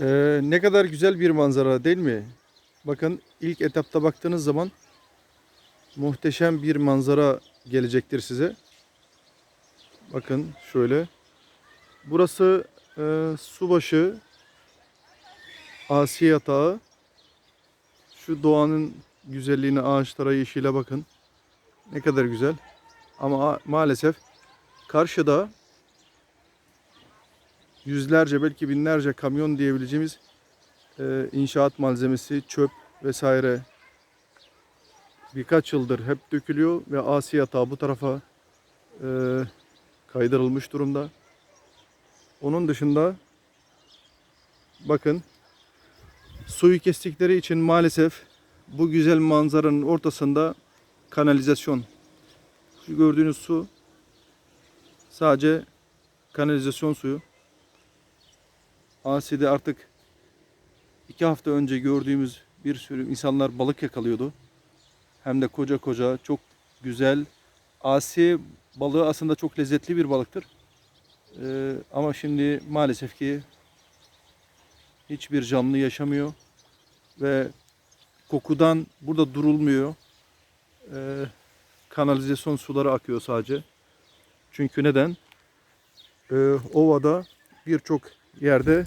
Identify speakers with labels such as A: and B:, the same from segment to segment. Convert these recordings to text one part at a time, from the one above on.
A: Ee, ne kadar güzel bir manzara değil mi? Bakın ilk etapta baktığınız zaman muhteşem bir manzara gelecektir size. Bakın şöyle. Burası e, subaşı Asi yatağı. Şu doğanın güzelliğine, ağaçlara, yeşile bakın. Ne kadar güzel. Ama maalesef karşıda yüzlerce belki binlerce kamyon diyebileceğimiz e, inşaat malzemesi, çöp vesaire birkaç yıldır hep dökülüyor ve Asi yatağı bu tarafa e, kaydırılmış durumda. Onun dışında bakın suyu kestikleri için maalesef bu güzel manzaranın ortasında kanalizasyon. Şu gördüğünüz su sadece kanalizasyon suyu. Asi'de artık iki hafta önce gördüğümüz bir sürü insanlar balık yakalıyordu. Hem de koca koca çok güzel. Asi balığı aslında çok lezzetli bir balıktır. Ee, ama şimdi maalesef ki hiçbir canlı yaşamıyor ve kokudan burada durulmuyor. Ee, kanalizasyon suları akıyor sadece. Çünkü neden? Ee, ovada birçok yerde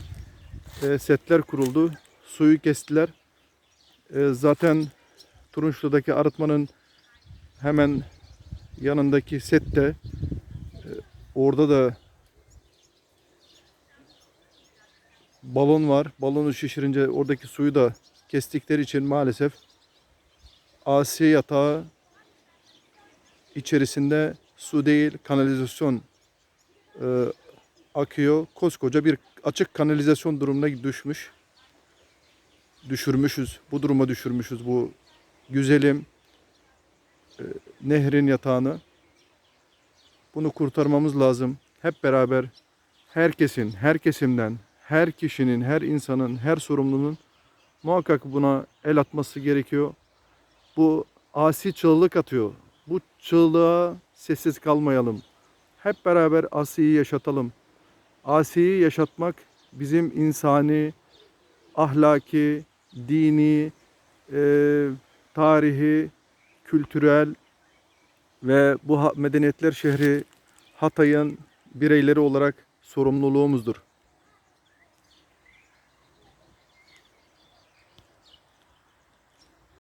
A: e, setler kuruldu. Suyu kestiler. E, zaten Turunçlu'daki arıtmanın hemen yanındaki sette e, orada da balon var. Balonu şişirince oradaki suyu da kestikleri için maalesef Asya yatağı içerisinde su değil kanalizasyon akıyor. Koskoca bir açık kanalizasyon durumuna düşmüş. Düşürmüşüz. Bu duruma düşürmüşüz bu güzelim e, nehrin yatağını. Bunu kurtarmamız lazım. Hep beraber herkesin, her kesimden, her kişinin, her insanın, her sorumlunun muhakkak buna el atması gerekiyor. Bu asi çığlık atıyor. Bu çığlığa sessiz kalmayalım. Hep beraber asiyi yaşatalım. Asiyi yaşatmak bizim insani, ahlaki, dini, e, tarihi, kültürel ve bu medeniyetler şehri Hatay'ın bireyleri olarak sorumluluğumuzdur.